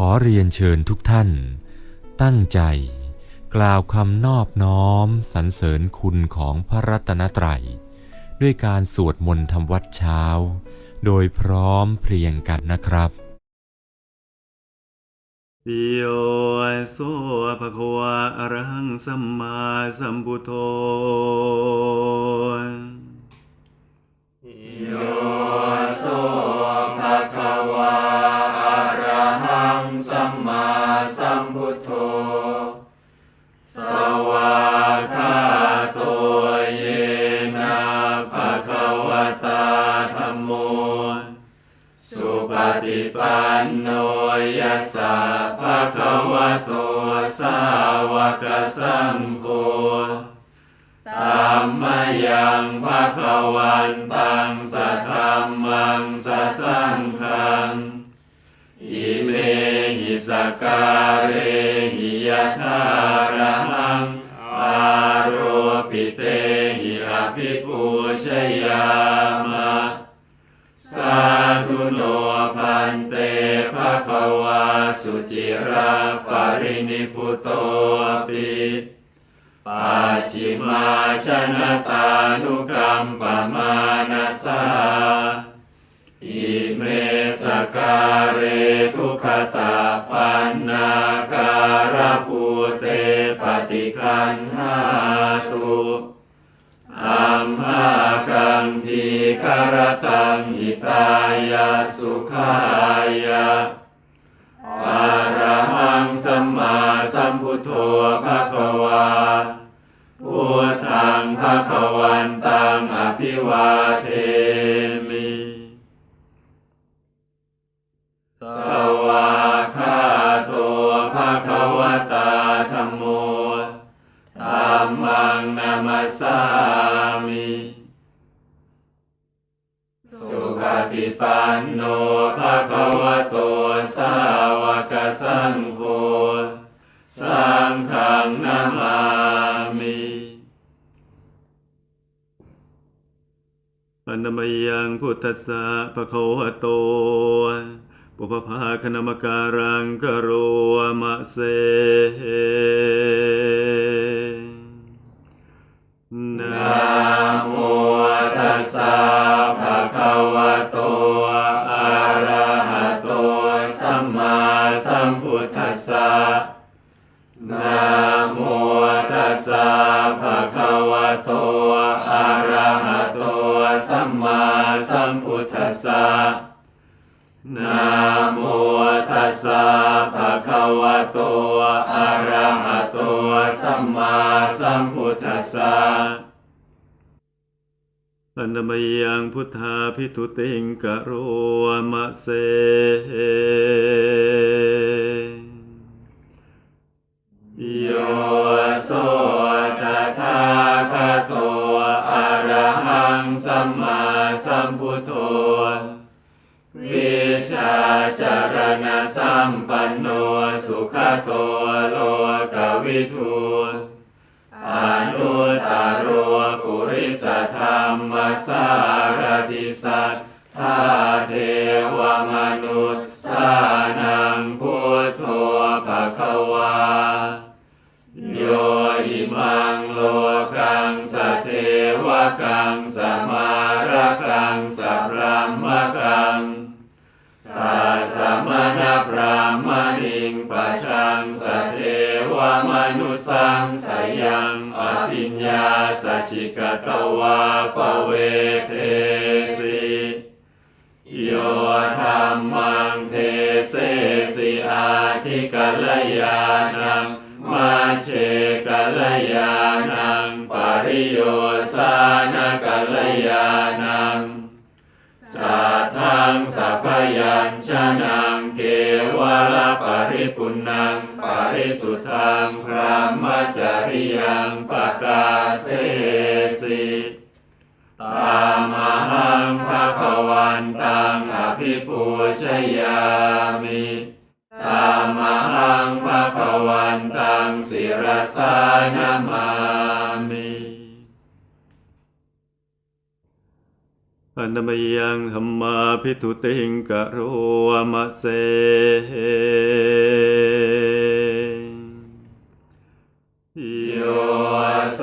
ขอเรียนเชิญทุกท่าน ตั้งใจ กล่าวคำนอบน้อมสรรเสริญคุณของพระรัตนตรัย ด้วยการสวดมนต์ทำวัดเช้า โดยพร้อมเพรียงกันนะครับโยโสภะคะวะอะระหังสัมมาสัมพุทโธโยโส สัสสังฆังอิเมหิสการเรหิยะทาระหังอาโรปิเตหิอภิปูชยามะสาธุโนพันเตภะคะวาสุจิราปรินิพุโตปิปัจฉิมาชนะตานุกัมปะมานา การเรทุขตาปันนาการปูเตปฏิคันหาตุอัมหากังทีคารตังหิตายาสุขายาอะระหังสัมมาสัมพุทโธภะคะวาพุทธังภะคะวันตังอภิวาเท ปนมยังพุทธัสสะภะคะวะโตปุพพาคณมการังกโรมะเสนะนะโมตัสสะภะคะวะโตอะระหะโตสัมมาสัมพุทธัสสะนะ นะโมตัสสะภะคะวะโต อะระหะโต สัมมาสัมพุทธัสสะอนมยังพุทธาพิทุติงกโรมะเส ชิกตวาปเวเทสิโยธรรมังเทเสสิอาทิกลยานังมาเชกลยานังปริโยสานกลยานังสัทธังสัพยัญชนะ เกวลปริปุณังปริสุทธังพระมจริยังปกาเสสิตามหังภะคะวันตังอภิปูชยามิตามหังภะคะวันตังศิรสานามา อนัมยังธรรมาพิทุติงกะโรมะเสโยโส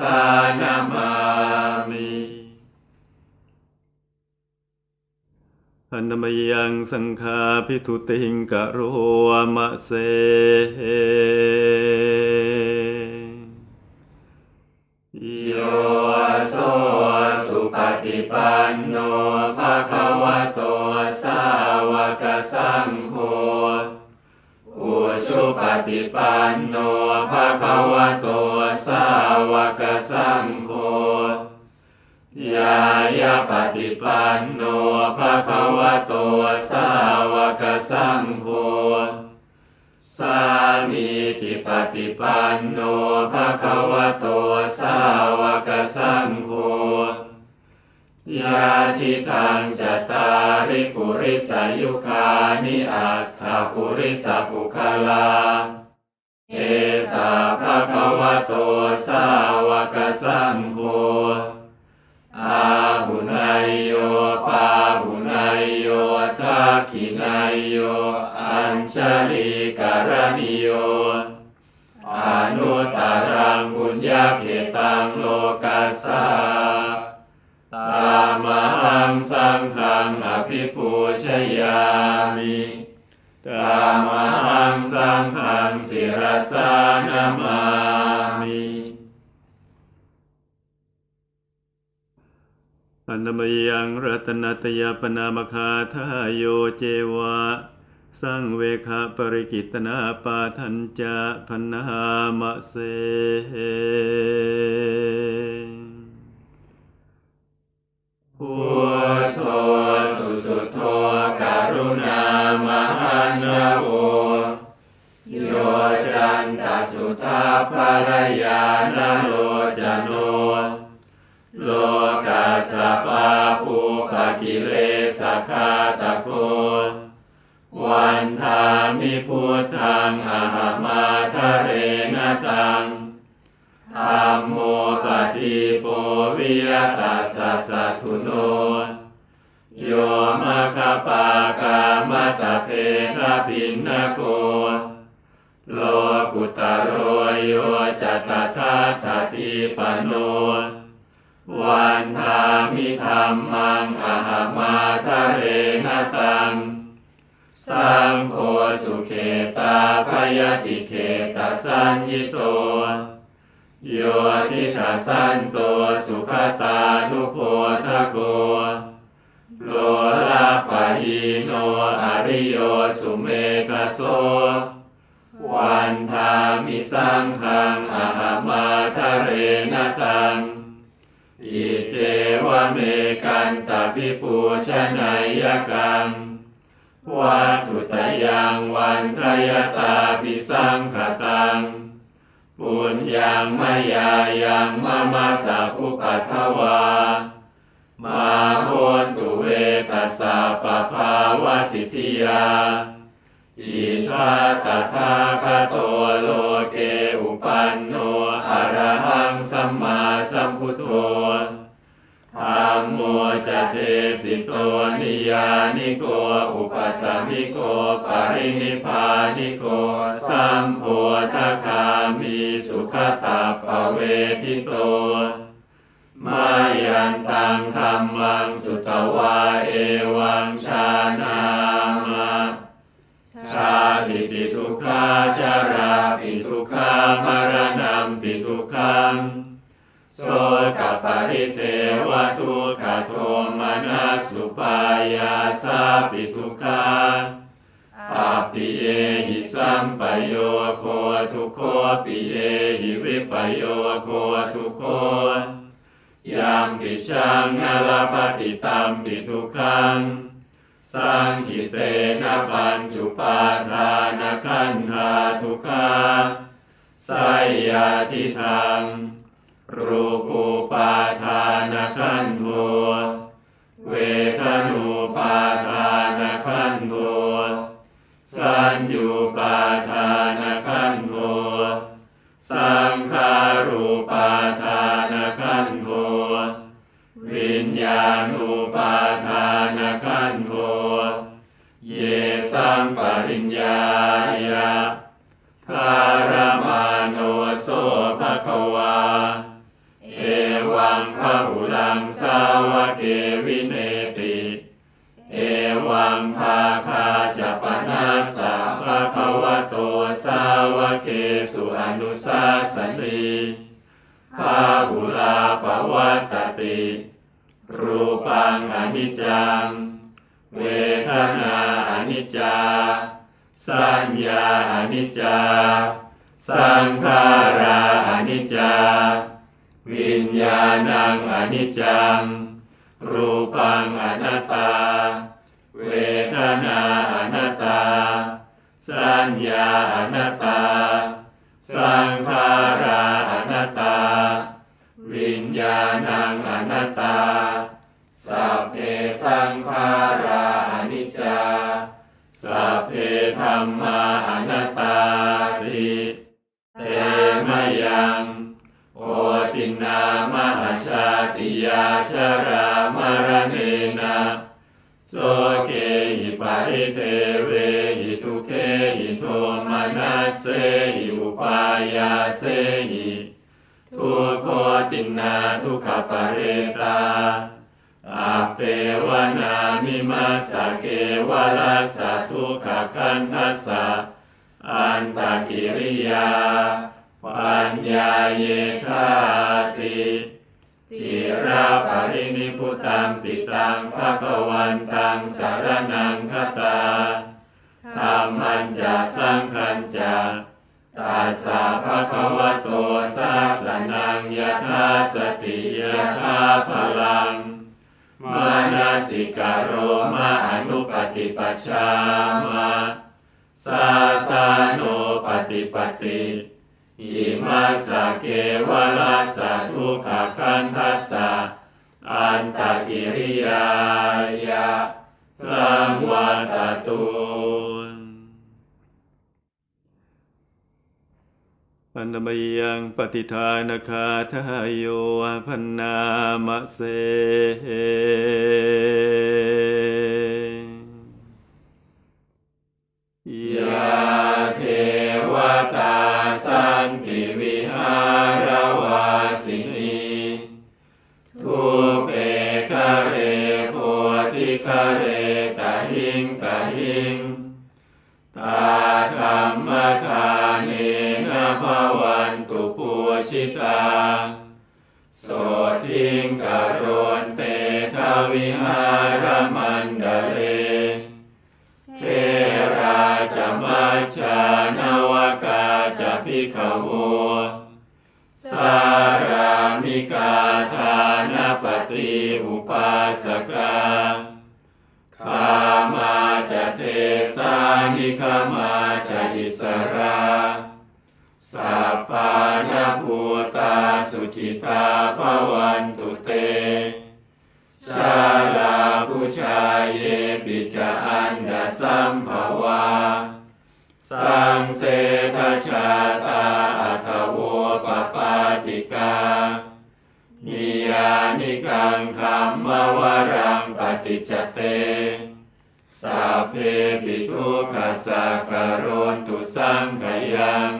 สานามามิอันนมยังสังฆาพิทุติงกะโรมะเสโยโสสุปฏิปันโนภะคะวะโตสาวกสังโฆอุชุปฏิปันโนภะคะวะโตายปฏิปันโนภะคะวะโตสาวกสังโฆสามีจิปฏิปันโนภะคะวะโตสาวกสังโฆยาทิทางจตาริปุริสายุคานิอัตถาปุริสปุคลา เอสาภะคะวะโต งสังฆังอภิปูชยามิตามหังสังฆังศิรสานามามิอันนมยังรัตนัตยปนามคาทายโยเจวะสังเวคาปริกิตนาปาทัญจะพนามะเส พุทโธสุสุโธการุณามหันนาโวโยจันตสุทาภรยานโลจโน โลกัสสะปาปูปะกิเลสคาตะโกวันทามิพุทธังอาหามาทะเรนตังธัมโมปฏิโปวิยตัส ทุโนโยมะคปากามะตะเพทะปินนโกโลกุตโรโยจัตถาทาทิปโนวันทามิธรรมังอหามาทะเรนตังสังโฆสุเขตาพยติเขตาสัญญิโต โยทิทัสสันโตสุขตานุโพทะโกโลลาปะหิโนอริโยสุเมกะโสวันทามิสังขังอาหามาทะเรนตังอิเจวเมกันตะปิปูชนัยกังวัตุตยังวันทยตาปิสังขตัง ปุญญังมายายังมามาสาภุปัทวา มาโหนตุเวตัสสะปะภาวสิทธิยา อิทาตถาคโตโลเกอุปันโนอรหังสัมมาสัมพุทโธ โมจะเทสิโตนิยานิโก อุปสัมมิโก ปรินิพานิโก สัมโพธคามีสุขตาปะเวทิโตมายันตังธรรมังสุตวาเอวังชานามาชาติปิทุกขาชาราปิทุกขามรณะปิทุกขัง โสกปริเทวทุกขโทมานัสสุปายาสาปิทุกขาปัปปิเยหิสัมปโยโคทุโคปิเยหิวิปโยโคทุโคยามปิชังนลปฏิตัมปิทุกขังสังคิเตนะปัญจุปาทานขันธาทุกขาสายยาทิทัง รูปูปาทานขันโทเวทนูปาทานขันโทสัญญูปาทานขันโทสังขารูปาทานขันโทวิญญาณูปาทานขันโทเยสัมปริญญายะทารมาาวกเกวินเนติ เอวังภาคาจะปนาสาภะคะวะโตสาวกเกสุอนุสาสนีภาหุลาปวัตติ รูปังอนิจจัง เวทนาอนิจจา สัญญาอนิจจา สังขาราอนิจจา วิญญาณังอนิจจัง รูปังอนัตตา เวทนาอนัตตา สัญญา ชรามรเนนะโสเกหิปาริเทเวหิทุเทหิโทมานัสเสหิอุปายาเสหิทุกโคตินาทุกขปเรตาอาเปวนามิมาสเกวลาสะทุกขคันทัสสะอันตกิริยา ปัญญาเยคาติ จิราปรินิพุตังปิตังภะคะวันตังสารนังคตาธรรมันจะสังคัญจะตัสสะภะคะวะโตสาสนังยถาสติยถาพลังมานาสิกาโรมาอนุปฏิปัชฌามาสาสาโนปฏิปติ อิมาสะเกวลาสะทุกขคันทัสสะอันตกิริยายะสังวัตตุปันมยังปฏิทานคาทายโยพันนามะเสยาเทวตาสันติวิหารวาสินีทุเปคะเรโพธิคะเรตหิงตหิงตาธรรมทานเนนะภวันตุปูชิตาโสทิงกโรนเตทวิหารมันดเรเทราจะมัจจานวกาจะพิขโว สารามิกาทานปฏิอุปาสกาขามาจะเทสานิคามาจะอิสราสัปปานาภูตาสุขิตาภวันตุเต ชาลาผู้ชายเยปิจาอันดาสัมภาวา สังเสทชาตา ติกานิยานิกังคำมวรังปฏิจเตสัพเพปิทุกขสักการนตุสังขยัง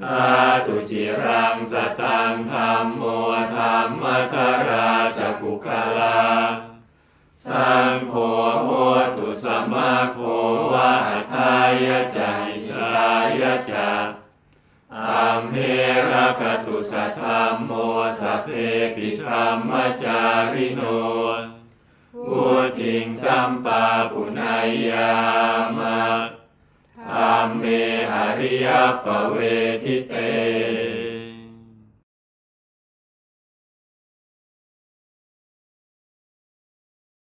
ทาตุจิรังสตังธรรมโมธรรมคาราจักุคลา สังโฆโหตุสมาโควะทายะจายทายะจา อัมเมระคตุสัทธรรมโมสเพปิธรรมจาริโนวุติงสัมปาปุนายามะธรรมเมหริยปเวทิเต